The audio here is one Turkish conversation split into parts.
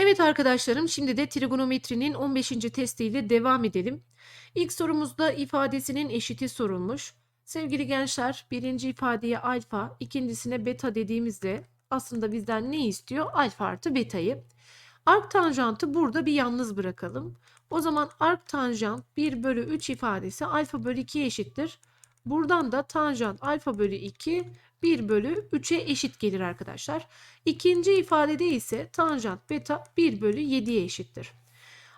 Evet arkadaşlarım şimdi de trigonometrinin 15. testiyle devam edelim. İlk sorumuzda ifadesinin eşiti sorulmuş. Sevgili gençler birinci ifadeye alfa ikincisine beta dediğimizde aslında bizden ne istiyor? Alfa artı betayı. Ark tanjantı burada bir yalnız bırakalım. O zaman ark tanjant 1 bölü 3 ifadesi alfa bölü 2'ye eşittir. Buradan da tanjant alfa bölü 2 1 bölü 3'e eşit gelir arkadaşlar. İkinci ifadede ise tanjant beta 1 bölü 7'ye eşittir.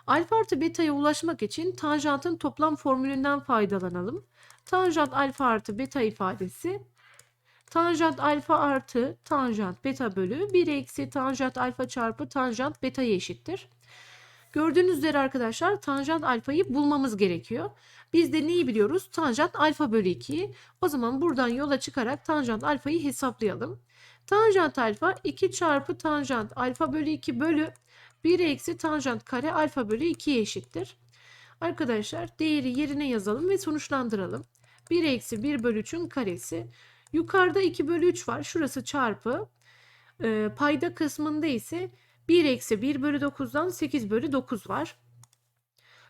Alfa artı beta'ya ulaşmak için tanjantın toplam formülünden faydalanalım. Tanjant alfa artı beta ifadesi tanjant alfa artı tanjant beta bölü 1 eksi tanjant alfa çarpı tanjant beta'ya eşittir. Gördüğünüz üzere arkadaşlar tanjant alfayı bulmamız gerekiyor. Biz de neyi biliyoruz? Tanjant alfa bölü 2'yi. O zaman buradan yola çıkarak tanjant alfayı hesaplayalım. Tanjant alfa 2 çarpı tanjant alfa bölü 2 bölü 1 eksi tanjant kare alfa bölü 2'ye eşittir. Arkadaşlar değeri yerine yazalım ve sonuçlandıralım. 1 eksi 1 bölü 3'ün karesi. Yukarıda 2 bölü 3 var. Şurası çarpı. Ee, payda kısmında ise 1 eksi 1 bölü 9'dan 8 bölü 9 var.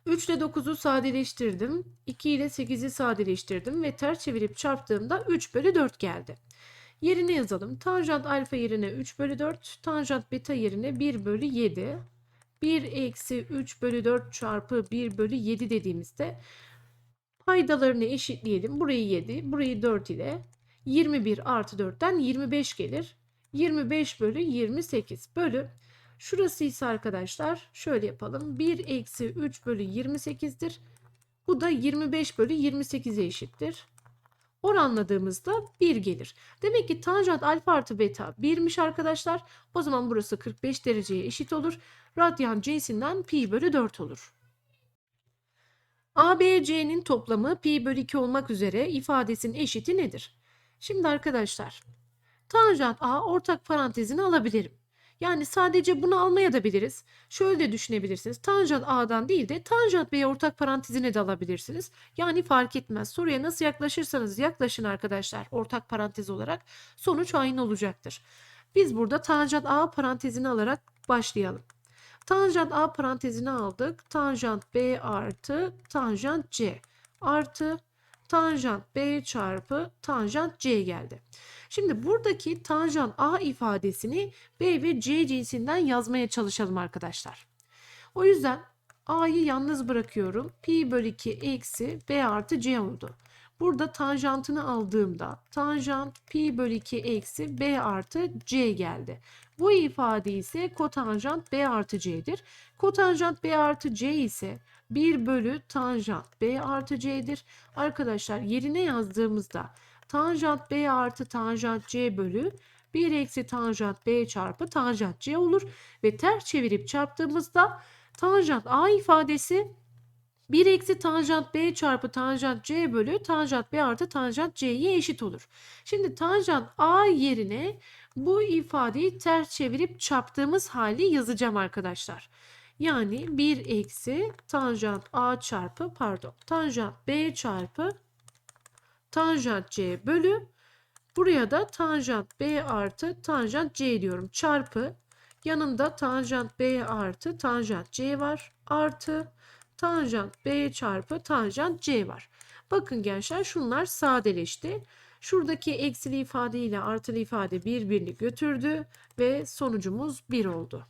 3 ile 9'u sadeleştirdim. 2 ile 8'i sadeleştirdim ve ters çevirip çarptığımda 3 bölü 4 geldi. Yerine yazalım. Tanjant alfa yerine 3 bölü 4. Tanjant beta yerine 1 bölü 7. 1 eksi 3 bölü 4 çarpı 1 bölü 7 dediğimizde paydalarını eşitleyelim. Burayı 7, burayı 4 ile 21 artı 4'ten 25 gelir. 25 bölü 28 bölü Şurası ise arkadaşlar şöyle yapalım. 1 eksi 3 bölü 28'dir. Bu da 25 bölü 28'e eşittir. Oranladığımızda 1 gelir. Demek ki tanjant alfa artı beta 1'miş arkadaşlar. O zaman burası 45 dereceye eşit olur. Radyan cinsinden pi bölü 4 olur. ABC'nin toplamı pi bölü 2 olmak üzere ifadesinin eşiti nedir? Şimdi arkadaşlar tanjant A ortak parantezini alabilirim. Yani sadece bunu almaya da biliriz. Şöyle de düşünebilirsiniz. Tanjant A'dan değil de tanjant B'ye ortak parantezine de alabilirsiniz. Yani fark etmez. Soruya nasıl yaklaşırsanız yaklaşın arkadaşlar ortak parantez olarak sonuç aynı olacaktır. Biz burada tanjant A parantezini alarak başlayalım. Tanjant A parantezini aldık. Tanjant B artı tanjant C artı tanjant B çarpı tanjant C geldi. Şimdi buradaki tanjant A ifadesini B ve C cinsinden yazmaya çalışalım arkadaşlar. O yüzden A'yı yalnız bırakıyorum. Pi bölü 2 eksi B artı C oldu. Burada tanjantını aldığımda tanjant pi bölü 2 eksi B artı C geldi. Bu ifade ise kotanjant B artı C'dir. Kotanjant B artı C ise 1 bölü tanjant B artı C'dir. Arkadaşlar yerine yazdığımızda tanjant B artı tanjant C bölü 1 eksi tanjant B çarpı tanjant C olur. Ve ters çevirip çarptığımızda tanjant A ifadesi 1 eksi tanjant B çarpı tanjant C bölü tanjant B artı tanjant C'ye eşit olur. Şimdi tanjant A yerine bu ifadeyi ters çevirip çarptığımız hali yazacağım arkadaşlar. Yani 1 eksi tanjant A çarpı pardon tanjant B çarpı tanjant C bölü buraya da tanjant B artı tanjant C diyorum çarpı yanında tanjant B artı tanjant C var artı tanjant B çarpı tanjant C var. Bakın gençler şunlar sadeleşti. Şuradaki eksili ifade ile artılı ifade birbirini götürdü ve sonucumuz 1 oldu.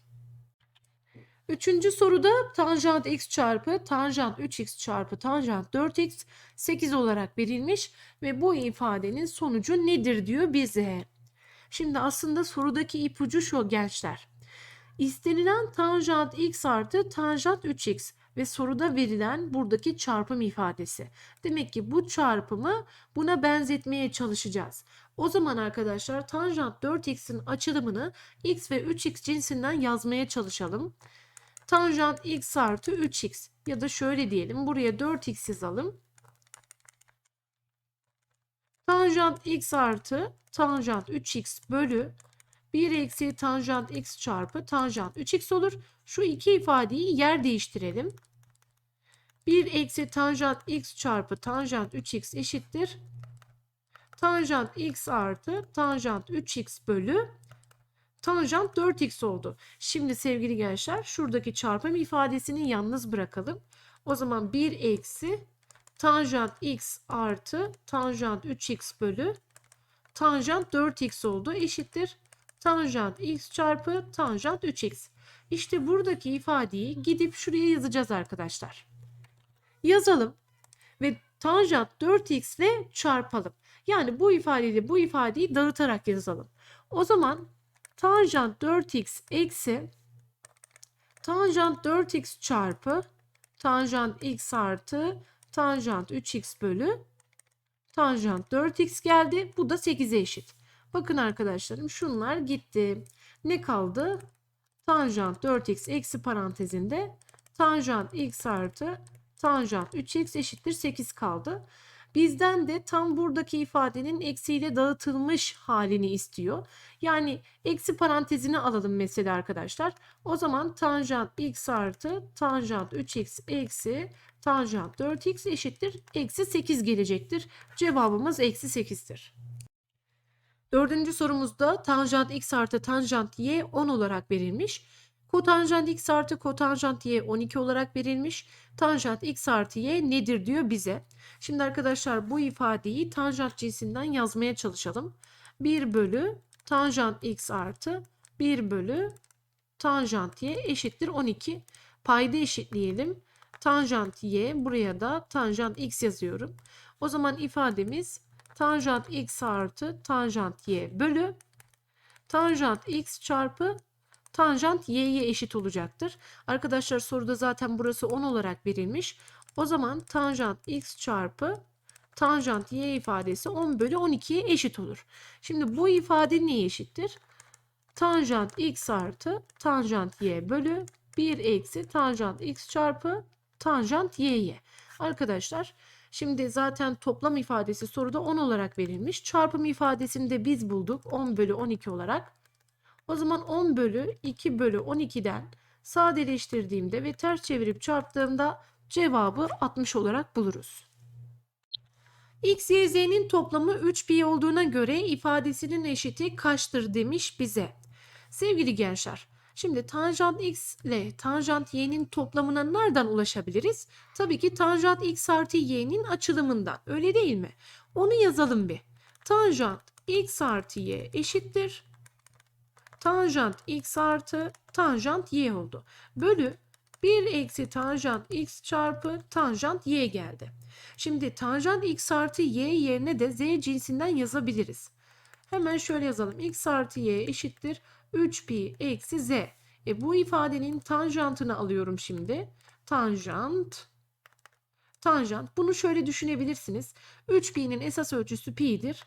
Üçüncü soruda tanjant x çarpı tanjant 3x çarpı tanjant 4x 8 olarak verilmiş ve bu ifadenin sonucu nedir diyor bize. Şimdi aslında sorudaki ipucu şu gençler. İstenilen tanjant x artı tanjant 3x ve soruda verilen buradaki çarpım ifadesi. Demek ki bu çarpımı buna benzetmeye çalışacağız. O zaman arkadaşlar tanjant 4x'in açılımını x ve 3x cinsinden yazmaya çalışalım. Tanjant x artı 3x ya da şöyle diyelim buraya 4x yazalım. Tanjant x artı tanjant 3x bölü 1 eksi tanjant x çarpı tanjant 3x olur. Şu iki ifadeyi yer değiştirelim. 1 eksi tanjant x çarpı tanjant 3x eşittir. Tanjant x artı tanjant 3x bölü Tanjant 4x oldu. Şimdi sevgili gençler şuradaki çarpım ifadesini yalnız bırakalım. O zaman 1 eksi tanjant x artı tanjant 3x bölü tanjant 4x oldu eşittir. Tanjant x çarpı tanjant 3x. İşte buradaki ifadeyi gidip şuraya yazacağız arkadaşlar. Yazalım ve tanjant 4x ile çarpalım. Yani bu ifadeyle bu ifadeyi dağıtarak yazalım. O zaman tanjant 4x eksi tanjant 4x çarpı tanjant x artı tanjant 3x bölü tanjant 4x geldi. Bu da 8'e eşit. Bakın arkadaşlarım şunlar gitti. Ne kaldı? Tanjant 4x eksi parantezinde tanjant x artı tanjant 3x eşittir 8 kaldı. Bizden de tam buradaki ifadenin eksiyle dağıtılmış halini istiyor. Yani eksi parantezini alalım mesela arkadaşlar. O zaman tanjant x artı tanjant 3x eksi tanjant 4x eşittir. Eksi 8 gelecektir. Cevabımız eksi 8'tir. Dördüncü sorumuzda tanjant x artı tanjant y 10 olarak verilmiş. Kotanjant x artı kotanjant y 12 olarak verilmiş. Tanjant x artı y nedir diyor bize. Şimdi arkadaşlar bu ifadeyi tanjant cinsinden yazmaya çalışalım. 1 bölü tanjant x artı 1 bölü tanjant y eşittir 12. Payda eşitleyelim. Tanjant y buraya da tanjant x yazıyorum. O zaman ifademiz tanjant x artı tanjant y bölü tanjant x çarpı tanjant y'ye eşit olacaktır. Arkadaşlar soruda zaten burası 10 olarak verilmiş. O zaman tanjant x çarpı tanjant y ifadesi 10 bölü 12'ye eşit olur. Şimdi bu ifade neye eşittir? Tanjant x artı tanjant y bölü 1 eksi tanjant x çarpı tanjant y'ye. Arkadaşlar şimdi zaten toplam ifadesi soruda 10 olarak verilmiş. Çarpım ifadesini de biz bulduk 10 bölü 12 olarak. O zaman 10 bölü 2 bölü 12'den sadeleştirdiğimde ve ters çevirip çarptığımda cevabı 60 olarak buluruz. X, Y, Z'nin toplamı 3 pi olduğuna göre ifadesinin eşiti kaçtır demiş bize. Sevgili gençler, şimdi tanjant x ile tanjant y'nin toplamına nereden ulaşabiliriz? Tabii ki tanjant x artı y'nin açılımından. Öyle değil mi? Onu yazalım bir. Tanjant x artı y eşittir. Tanjant x artı tanjant y oldu. Bölü 1 eksi tanjant x çarpı tanjant y geldi. Şimdi tanjant x artı y yerine de z cinsinden yazabiliriz. Hemen şöyle yazalım. x artı y eşittir 3 pi eksi z. E bu ifadenin tanjantını alıyorum şimdi. Tanjant tanjant. Bunu şöyle düşünebilirsiniz. 3 pi'nin esas ölçüsü pi'dir.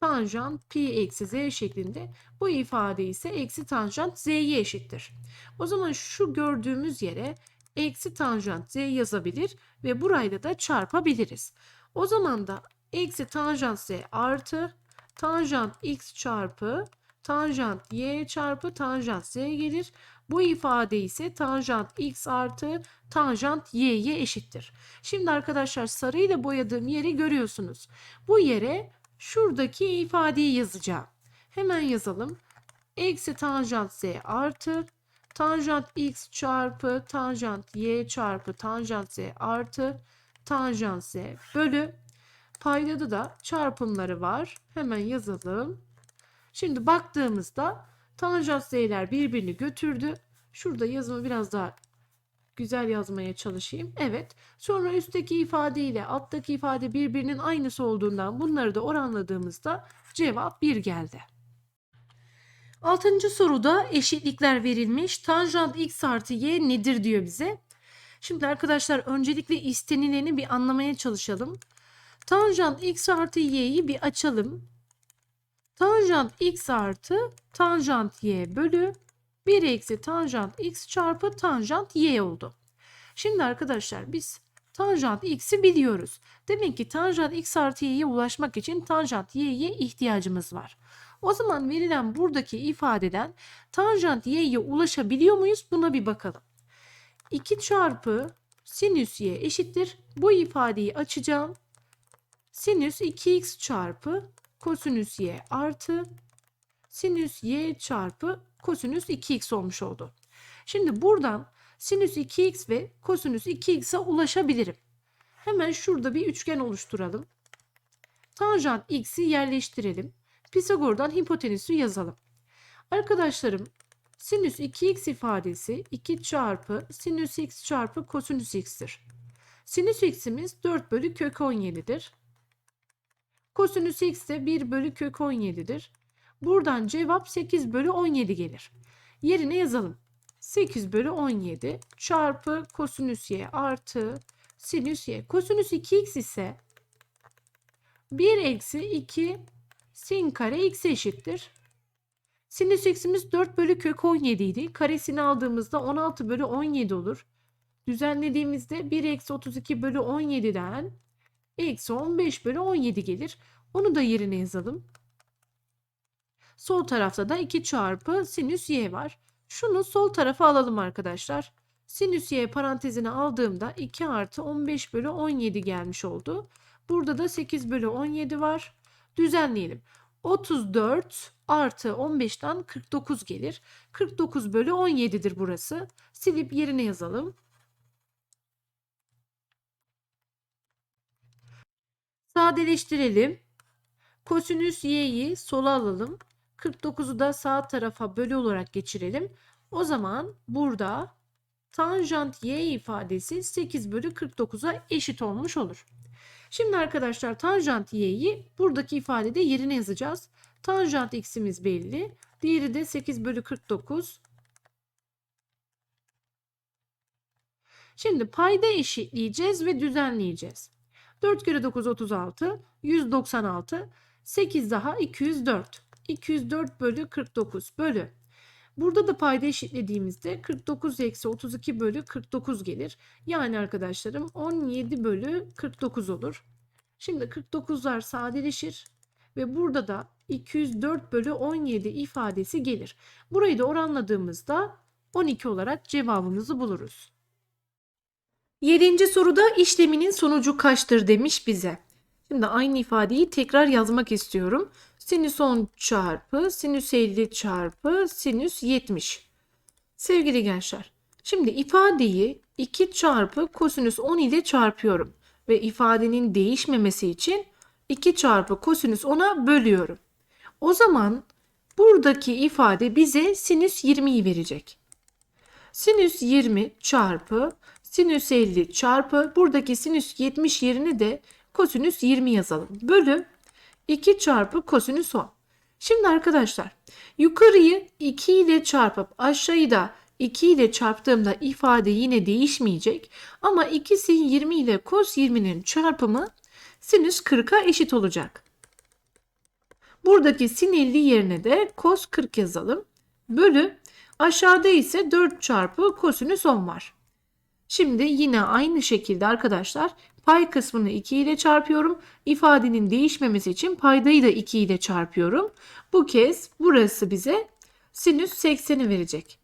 Tanjant pi eksi z şeklinde. Bu ifade ise eksi tanjant z'ye eşittir. O zaman şu gördüğümüz yere eksi tanjant z yazabilir ve burayla da çarpabiliriz. O zaman da eksi tanjant z artı tanjant x çarpı tanjant y çarpı tanjant z gelir. Bu ifade ise tanjant x artı tanjant y'ye eşittir. Şimdi arkadaşlar sarıyla boyadığım yeri görüyorsunuz. Bu yere şuradaki ifadeyi yazacağım. Hemen yazalım. Eksi tanjant z artı tanjant x çarpı tanjant y çarpı tanjant z artı tanjant z bölü paydada da çarpımları var. Hemen yazalım. Şimdi baktığımızda tanjant z'ler birbirini götürdü. Şurada yazımı biraz daha güzel yazmaya çalışayım. Evet. Sonra üstteki ifade ile alttaki ifade birbirinin aynısı olduğundan bunları da oranladığımızda cevap 1 geldi. Altıncı soruda eşitlikler verilmiş. Tanjant x artı y nedir diyor bize. Şimdi arkadaşlar öncelikle istenileni bir anlamaya çalışalım. Tanjant x artı y'yi bir açalım. Tanjant x artı tanjant y bölü 1 eksi tanjant x çarpı tanjant y oldu. Şimdi arkadaşlar biz tanjant x'i biliyoruz. Demek ki tanjant x artı y'ye ulaşmak için tanjant y'ye ihtiyacımız var. O zaman verilen buradaki ifadeden tanjant y'ye ulaşabiliyor muyuz? Buna bir bakalım. 2 çarpı sinüs y eşittir. Bu ifadeyi açacağım. Sinüs 2x çarpı kosinüs y artı sinüs y çarpı kosinüs 2x olmuş oldu. Şimdi buradan sinüs 2x ve kosinüs 2x'e ulaşabilirim. Hemen şurada bir üçgen oluşturalım. Tanjant x'i yerleştirelim. Pisagor'dan hipotenüsü yazalım. Arkadaşlarım sinüs 2x ifadesi 2 çarpı sinüs x çarpı kosinüs x'tir. Sinüs x'imiz 4 bölü kök 17'dir. Kosinüs x de 1 bölü kök 17'dir. Buradan cevap 8 bölü 17 gelir. Yerine yazalım. 8 bölü 17 çarpı kosinüs y artı sinüs y. Kosinüs 2x ise 1 eksi 2 sin kare x eşittir. Sinüs x'imiz 4 bölü kök 17 idi. Karesini aldığımızda 16 bölü 17 olur. Düzenlediğimizde 1 eksi 32 bölü 17'den eksi 15 bölü 17 gelir. Onu da yerine yazalım. Sol tarafta da 2 çarpı sinüs y var. Şunu sol tarafa alalım arkadaşlar. Sinüs y parantezine aldığımda 2 artı 15 bölü 17 gelmiş oldu. Burada da 8 bölü 17 var. Düzenleyelim. 34 artı 15'ten 49 gelir. 49 bölü 17'dir burası. Silip yerine yazalım. Sadeleştirelim. Kosinüs y'yi sola alalım. 49'u da sağ tarafa bölü olarak geçirelim. O zaman burada tanjant y ifadesi 8 bölü 49'a eşit olmuş olur. Şimdi arkadaşlar tanjant y'yi buradaki ifadede yerine yazacağız. Tanjant x'imiz belli. Diğeri de 8 bölü 49. Şimdi payda eşitleyeceğiz ve düzenleyeceğiz. 4 kere 9 36, 196, 8 daha 204. 204 bölü 49 bölü. Burada da payda eşitlediğimizde 49 eksi 32 bölü 49 gelir. Yani arkadaşlarım 17 bölü 49 olur. Şimdi 49'lar sadeleşir ve burada da 204 bölü 17 ifadesi gelir. Burayı da oranladığımızda 12 olarak cevabımızı buluruz. Yedinci soruda işleminin sonucu kaçtır demiş bize. Şimdi aynı ifadeyi tekrar yazmak istiyorum. Sinüs 10 çarpı sinüs 50 çarpı sinüs 70. Sevgili gençler, şimdi ifadeyi 2 çarpı kosinüs 10 ile çarpıyorum ve ifadenin değişmemesi için 2 çarpı kosinüs 10'a bölüyorum. O zaman buradaki ifade bize sinüs 20'yi verecek. Sinüs 20 çarpı sinüs 50 çarpı buradaki sinüs 70 yerine de kosinüs 20 yazalım. Bölü 2 çarpı kosinüs 10. Şimdi arkadaşlar yukarıyı 2 ile çarpıp aşağıyı da 2 ile çarptığımda ifade yine değişmeyecek. Ama iki sin 20 ile kos 20'nin çarpımı sinüs 40'a eşit olacak. Buradaki sin 50 yerine de kos 40 yazalım. Bölü aşağıda ise 4 çarpı kosinüs 10 var. Şimdi yine aynı şekilde arkadaşlar pay kısmını 2 ile çarpıyorum. İfadenin değişmemesi için paydayı da 2 ile çarpıyorum. Bu kez burası bize sinüs 80'i verecek.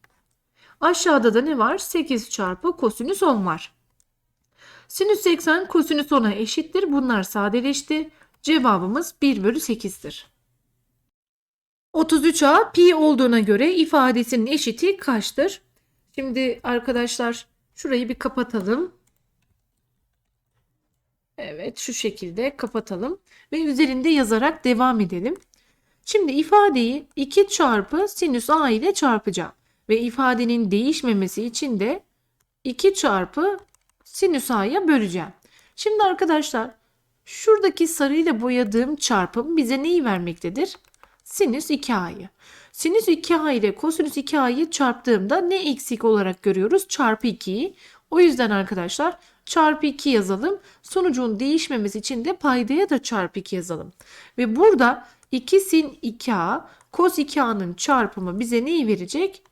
Aşağıda da ne var? 8 çarpı kosinüs 10 var. Sinüs 80 kosinüs 10'a eşittir. Bunlar sadeleşti. Cevabımız 1 bölü 8'dir. 33a pi olduğuna göre ifadesinin eşiti kaçtır? Şimdi arkadaşlar şurayı bir kapatalım. Evet şu şekilde kapatalım ve üzerinde yazarak devam edelim. Şimdi ifadeyi 2 çarpı sinüs a ile çarpacağım ve ifadenin değişmemesi için de 2 çarpı sinüs a'ya böleceğim. Şimdi arkadaşlar şuradaki sarıyla boyadığım çarpım bize neyi vermektedir? Sinüs 2a'yı. Sinüs 2a ile kosinüs 2a'yı çarptığımda ne eksik olarak görüyoruz? Çarpı 2'yi. O yüzden arkadaşlar çarpı 2 yazalım. Sonucun değişmemesi için de paydaya da çarpı 2 yazalım. Ve burada 2 sin 2a cos 2a'nın çarpımı bize neyi verecek?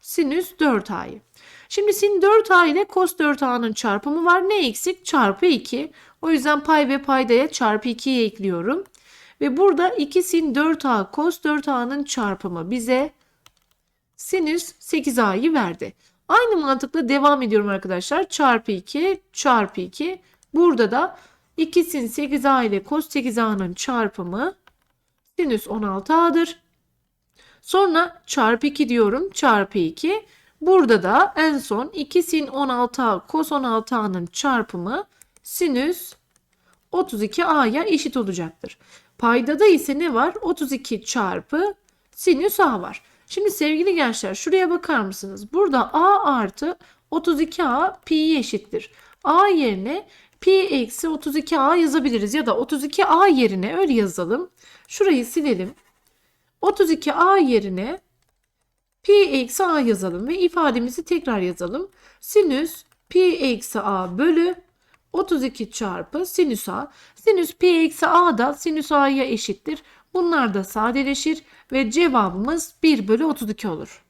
Sinüs 4a'yı. Şimdi sin 4a ile cos 4a'nın çarpımı var. Ne eksik? Çarpı 2. O yüzden pay ve paydaya çarpı 2'yi ekliyorum. Ve burada 2 sin 4a cos 4a'nın çarpımı bize sinüs 8a'yı verdi. Aynı mantıkla devam ediyorum arkadaşlar. Çarpı 2 çarpı 2. Burada da 2 sin 8a ile cos 8a'nın çarpımı sinüs 16a'dır. Sonra çarpı 2 diyorum. Çarpı 2. Burada da en son 2 sin 16a kos 16a'nın çarpımı sinüs 32a'ya eşit olacaktır. Paydada ise ne var? 32 çarpı sinüs a var. Şimdi sevgili gençler şuraya bakar mısınız? Burada a artı 32a pi'ye eşittir. a yerine pi eksi 32a yazabiliriz ya da 32a yerine öyle yazalım. Şurayı silelim. 32a yerine pi eksi a yazalım ve ifademizi tekrar yazalım. Sinüs pi eksi a bölü 32 çarpı sinüs a. Sinüs pi eksi a da sinüs a'ya eşittir. Bunlar da sadeleşir ve cevabımız 1 bölü 32 olur.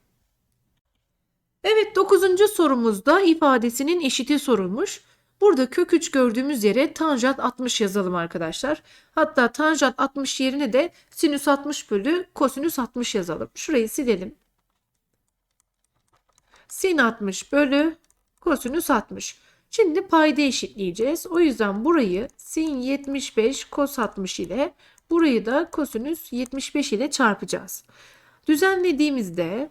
Evet 9. sorumuzda ifadesinin eşiti sorulmuş. Burada kök 3 gördüğümüz yere tanjant 60 yazalım arkadaşlar. Hatta tanjant 60 yerine de sinüs 60 bölü kosinüs 60 yazalım. Şurayı silelim. Sin 60 bölü kosinüs 60. Şimdi payda eşitleyeceğiz. O yüzden burayı sin 75 kos 60 ile burayı da kosinüs 75 ile çarpacağız. Düzenlediğimizde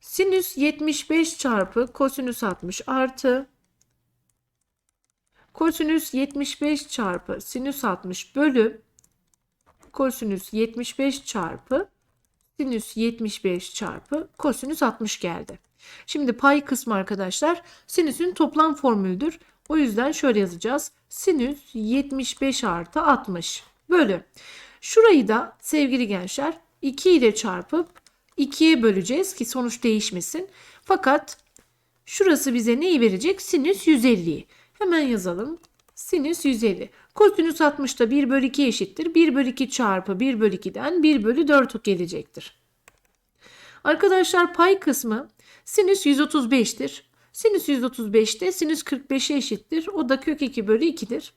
sinüs 75 çarpı kosinüs 60 artı kosinüs 75 çarpı sinüs 60 bölü kosinüs 75 çarpı sinüs 75 çarpı kosinüs 60 geldi. Şimdi pay kısmı arkadaşlar sinüsün toplam formülüdür. O yüzden şöyle yazacağız. Sinüs 75 artı 60 bölü. Şurayı da sevgili gençler 2 ile çarpıp 2'ye böleceğiz ki sonuç değişmesin. Fakat şurası bize neyi verecek? Sinüs 150'yi. Hemen yazalım. Sinüs 150. Kosinüs 60 da 1 bölü 2 eşittir. 1 bölü 2 çarpı 1 bölü 2'den 1 bölü 4 gelecektir. Arkadaşlar pay kısmı sinüs 135'tir. Sinüs 135 de sinüs 45'e eşittir. O da kök 2 bölü 2'dir.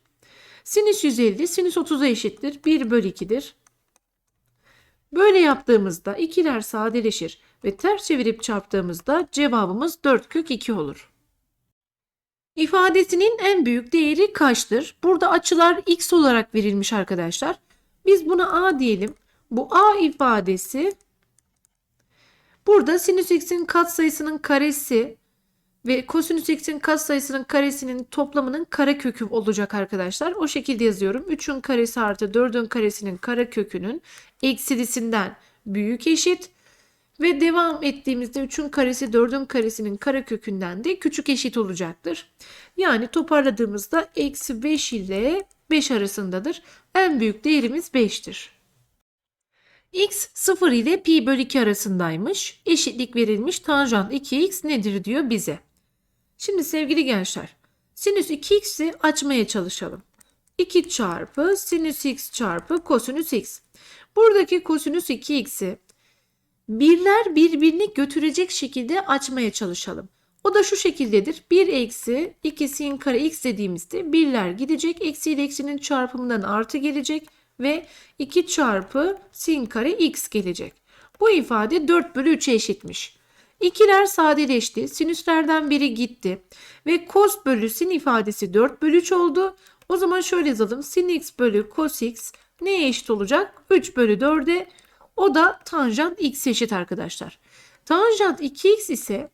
Sinüs 150 sinüs 30'a eşittir. 1 bölü 2'dir. Böyle yaptığımızda ikiler sadeleşir ve ters çevirip çarptığımızda cevabımız 4 kök 2 olur. İfadesinin en büyük değeri kaçtır? Burada açılar x olarak verilmiş arkadaşlar. Biz buna a diyelim. Bu a ifadesi burada sinüs x'in katsayısının karesi ve kosinüs x'in katsayısının karesinin toplamının karekökü olacak arkadaşlar. O şekilde yazıyorum. 3'ün karesi artı 4'ün karesinin karekökünün eksilisinden büyük eşit. Ve devam ettiğimizde 3'ün karesi 4'ün karesinin karekökünden de küçük eşit olacaktır. Yani toparladığımızda eksi 5 ile 5 arasındadır. En büyük değerimiz 5'tir. x 0 ile pi bölü 2 arasındaymış. Eşitlik verilmiş tanjant 2x nedir diyor bize. Şimdi sevgili gençler sinüs 2x'i açmaya çalışalım. 2 çarpı sinüs x çarpı kosinüs x. Buradaki kosinüs 2x'i birler birbirini götürecek şekilde açmaya çalışalım. O da şu şekildedir. 1 eksi 2 sin kare x dediğimizde birler gidecek. Eksi ile eksinin çarpımından artı gelecek. Ve 2 çarpı sin kare x gelecek. Bu ifade 4 bölü 3'e eşitmiş. İkiler sadeleşti. Sinüslerden biri gitti. Ve cos bölü sin ifadesi 4 bölü 3 oldu. O zaman şöyle yazalım. Sin x bölü cos x neye eşit olacak? 3 bölü 4'e. O da tanjant x eşit arkadaşlar. Tanjant 2x ise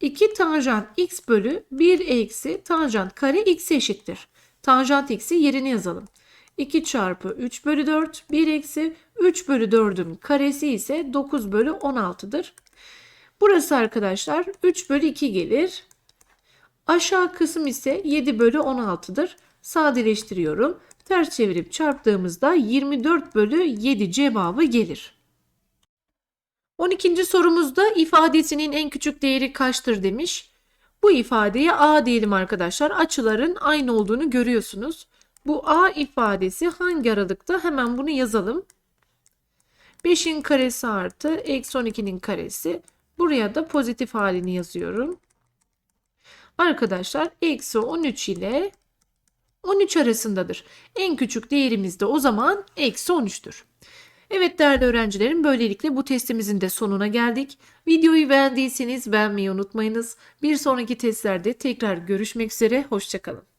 2 tanjant x bölü 1 eksi tanjant kare x eşittir. Tanjant x'i yerine yazalım. 2 çarpı 3 bölü 4 1 eksi 3 bölü 4'ün karesi ise 9 bölü 16'dır. Burası arkadaşlar 3 bölü 2 gelir. Aşağı kısım ise 7 bölü 16'dır. Sadeleştiriyorum. Ters çevirip çarptığımızda 24 bölü 7 cevabı gelir. 12. sorumuzda ifadesinin en küçük değeri kaçtır demiş. Bu ifadeye a diyelim arkadaşlar. Açıların aynı olduğunu görüyorsunuz. Bu a ifadesi hangi aralıkta? Hemen bunu yazalım. 5'in karesi artı eksi 12'nin karesi. Buraya da pozitif halini yazıyorum. Arkadaşlar eksi 13 ile 13 arasındadır. En küçük değerimiz de o zaman eksi 13'tür. Evet değerli öğrencilerim böylelikle bu testimizin de sonuna geldik. Videoyu beğendiyseniz beğenmeyi unutmayınız. Bir sonraki testlerde tekrar görüşmek üzere. Hoşçakalın.